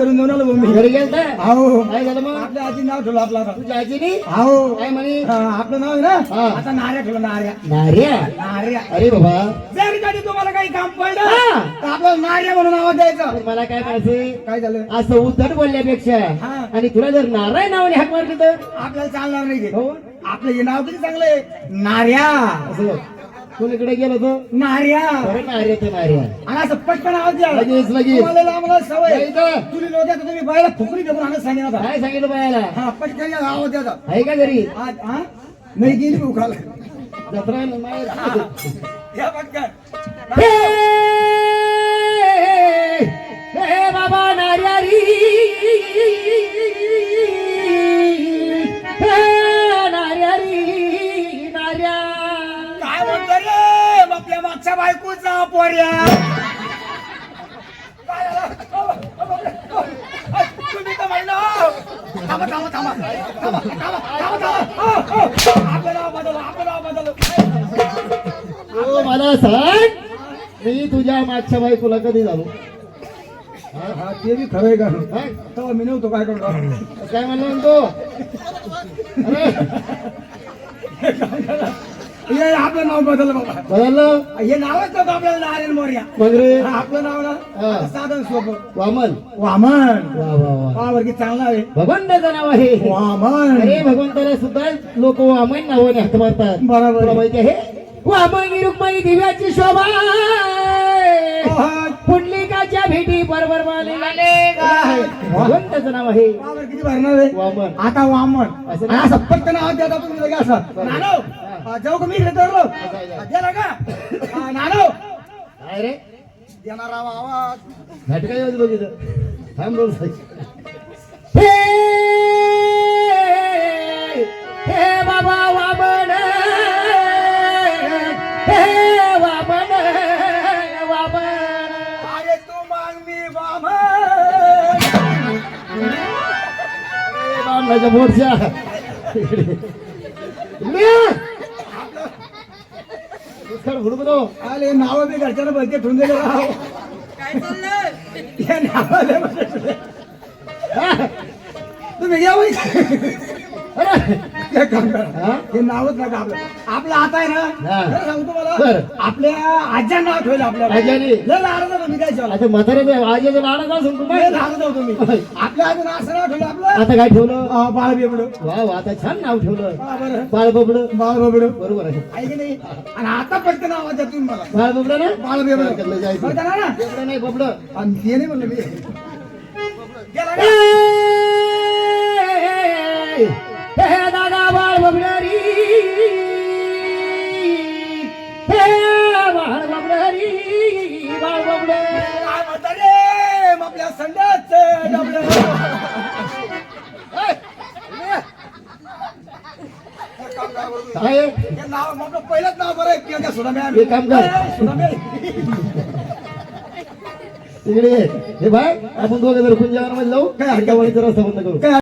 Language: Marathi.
करून आलो मम्मी. घरी गेलता? अहो काय झालं मग? आपल्या आजी नाव ठेवलं आपलं आता. तुझ्या आजीनी अहो काय म्हणे? हा, आपलं नाव आहे ना? हा. आता नार्या ठेवलं नार्या नार्या नार्या अरे बाबा. जर कधी तुम्हाला काही काम पडलं हा. तर आपल्याला नार्या म्हणून आवाज द्यायचा. मला काय करायचं काय झालं? असं उद्धट बोलण्यापेक्षा हा. आणि तुला जर नारायण नावाने हाक मारली तर? आपल्याला चालणार नाही ते. हो. आपलं हे नाव किती चांगलं आहे. नार्या असं कोणीकडे गेलो तो नार्या. अरे नार्या ते नार्या. आणि असं पटकन आवाज द्या. लगेच, लगेच. तुम्हाला आम्हाला सवय. तर. तुम्ही बायला फुकरी देऊन आणत सांगितलं होतं. काय सांगितलं बायाला? हा पटकन या आवाज द्यायचा आहे का घरी? आज हा? नाही गेली उखाला. जत्रा आहे ना, माहेर. या पटकन. हे! काय म्हणतो रे आपल्या मागच्या बायकोचा ओ, तुम्ही तर म्हणलं हो. थांबा थांबा थांबा. थांबा थांबा थांबा थांबा. ओ, ओ, आपलं नाव बदल आपलं नाव बदल. तो मला सांग. मी तुझ्या मागच्या बायकोला कधी झालो हा ते बी खरंय का? हा? तेव्हा मी नव्हतो काय करतो काय म्हणलो म्हणतो? हे आपलं नाव बदल बाबा. बदललं? हे नावच नव्हतं आपल्याला नारायण मोर्या. मग रे? हा, आपलं नाव हा. ना साधन सोपं वामन. वामन. वा वा वा. वावर की चांगला आहे. भगवंताचं नाव आहे. वामन. अरे भगवंताला सुद्धा लोक वामन नावाने हात मारतात. बरोबर. तुला माहिती आहे? वामन रुक्माई दिव्याची शोभा. भगवंताचं नाव आहे. वावर किती भरणार आहे? वामन. आता वामन. असं आणि असं पटकन आवाज द्या तुम्ही लगे असं. नानो. जाऊ का मी इकडे धरलो जा, जा. द्या का? हा, नानो काय रे. देणार आवाज. घटका येऊ बघितलं? थांब दोन हे हे बाबा वामन. हे वामन वामन. अरे तू माग मी वामन. बामणाच्या मोर्चा. अरे नाव बी घरच्यानं भलते ठेवून दिले राव नावं लय भलते ठेवले. तुम्ही या एक काम करा हा? नावच नका आपलं? आपलं आता आहे ना? हा. खरं सांगतो मला बरं. आपल्या आज्या नाव ठेवलं आपल्याला. आज्याने? लय लाडत होतो मी काय जेवला आता म्हातारे आजीचं का सांगतो लय लाडत होतो मी. आपल्या आजून असं नाव ठेवलं आपलं? आता काय ठेवलं? बाळ बेबड. वा वा आता छान नाव ठेवलं. बरं. बाळ बबड. बाळ बेबड. बरोबर आहे. आहे की नाही? आणि आता पटकन द्या तुम्ही मला. बाळ बबड ना? बाळ बेबड. बरं, जायचं. बरं का ना? बबड नाही बबड. आणि ते नाही म्हणलं मी. गेला? काय म्हणता रे आपल्या हे नाव मग आपलं पहिलंच नाव बरं आहे हे काम कर. तिकडे ये. हे बाय आपण दोघं जर कुंजावर मध्ये जाऊ काय हरकत? हरकावणीचा रस्ता बंद करू. काय